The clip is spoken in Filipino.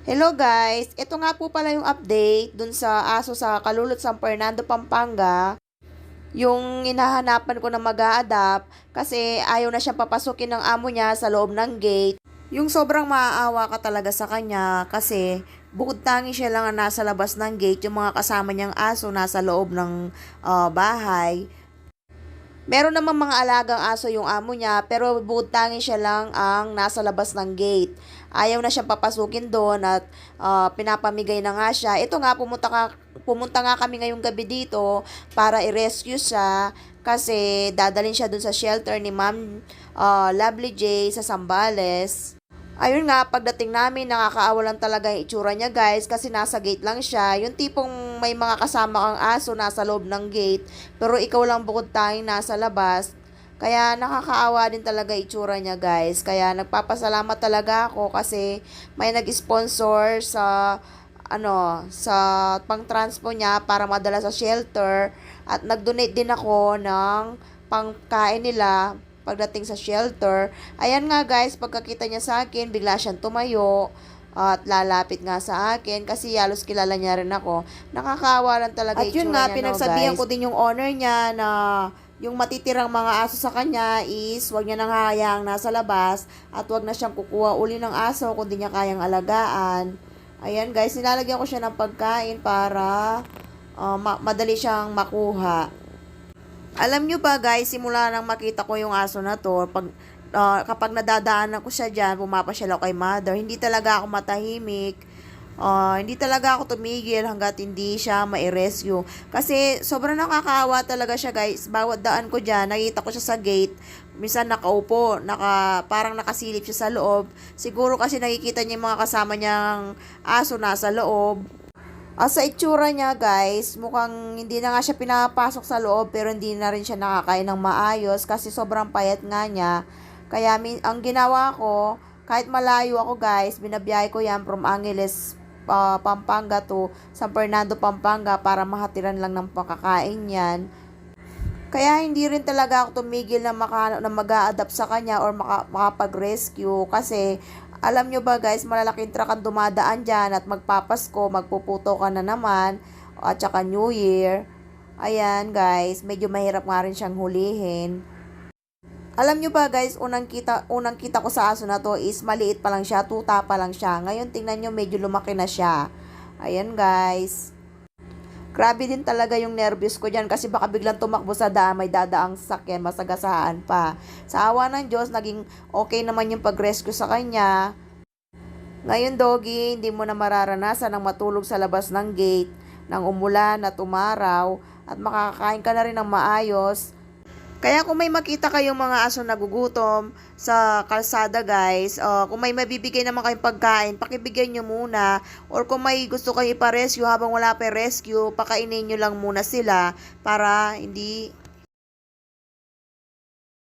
Hello guys, ito nga po pala yung update dun sa aso sa Kalulot San Fernando, Pampanga. Yung hinahanapan ko na mag adapt kasi ayaw na siyang papasukin ng amo niya sa loob ng gate. Yung sobrang maaawa ka talaga sa kanya kasi bukod tangi siya lang ang nasa labas ng gate, yung mga kasama niyang aso nasa loob ng ah, bahay. Meron namang mga alagang aso yung amo niya, pero bukod tangi siya lang ang nasa labas ng gate. Ayaw na siyang papasukin doon at ah, pinapamigay na nga siya. Ito nga, pumunta, ka, pumunta nga kami ngayong gabi dito para i-rescue siya kasi dadalhin siya doon sa shelter ni Ma'am ah, Lovely J sa Sambales. Ayun nga, pagdating namin, nakakaawa talaga yung itsura niya guys kasi nasa gate lang siya. Yung tipong may mga kasama kang aso nasa loob ng gate pero ikaw lang bukod tayong nasa labas. Kaya nakakaawa din talaga itsura niya guys. Kaya nagpapasalamat talaga ako kasi may nag-sponsor sa ano sa pang-transpo niya para madala sa shelter at nag-donate din ako ng pangkain nila pagdating sa shelter. Ayan nga guys, pagkakita niya sa akin, bigla siyang tumayo at lalapit nga sa akin kasi halos kilala niya rin ako. Nakakaawa lang talaga At yun nga, niya, no, pinagsabihan guys? ko din yung owner niya na yung matitirang mga aso sa kanya is wag niya nang hayaang nasa labas at wag na siyang kukuha uli ng aso kung di niya kayang alagaan. Ayan guys, nilalagyan ko siya ng pagkain para uh, ma- madali siyang makuha. Alam nyo ba guys, simula nang makita ko yung aso na to, pag, ah, kapag nadadaanan ko siya dyan, pumapasyal ako kay mother, hindi talaga ako matahimik. Ah, hindi talaga ako tumigil hanggat hindi siya ma-rescue. Kasi sobrang nakakaawa talaga siya guys. Bawat daan ko dyan, nakita ko siya sa gate. Minsan nakaupo, naka, parang nakasilip siya sa loob. Siguro kasi nakikita niya yung mga kasama niyang aso nasa loob. Ah, sa itsura niya, guys, mukhang hindi na nga siya pinapasok sa loob pero hindi na rin siya nakakain ng maayos kasi sobrang payat nga niya. Kaya min- ang ginawa ko, kahit malayo ako, guys, binabiyahe ko yan from Angeles, ah, Pampanga to San Fernando, Pampanga para mahatiran lang ng pakakain yan. Kaya hindi rin talaga ako tumigil na, maka, na mag adapt sa kanya or maka, makapag-rescue kasi alam nyo ba guys, malalaking truck ang dumadaan dyan at magpapasko, magpuputo ka na naman at saka New Year. Ayan guys, medyo mahirap nga rin siyang hulihin. Alam nyo ba guys, unang kita, unang kita ko sa aso na to is maliit pa lang siya, tuta pa lang siya. Ngayon tingnan nyo, medyo lumaki na siya. Ayan guys. Grabe din talaga yung nervous ko dyan kasi baka biglang tumakbo sa daan, may dadaang sakyan, masagasaan pa. Sa awa ng Diyos, naging okay naman yung pag-rescue sa kanya. Ngayon, Doggy, hindi mo na mararanasan ang matulog sa labas ng gate, ng umulan at umaraw, at makakain ka na rin ng maayos. Kaya kung may makita kayong mga aso nagugutom sa kalsada guys, uh, kung may mabibigay naman kayong pagkain, pakibigyan nyo muna. Or kung may gusto kayo ipa-rescue habang wala pa rescue, pakainin nyo lang muna sila para hindi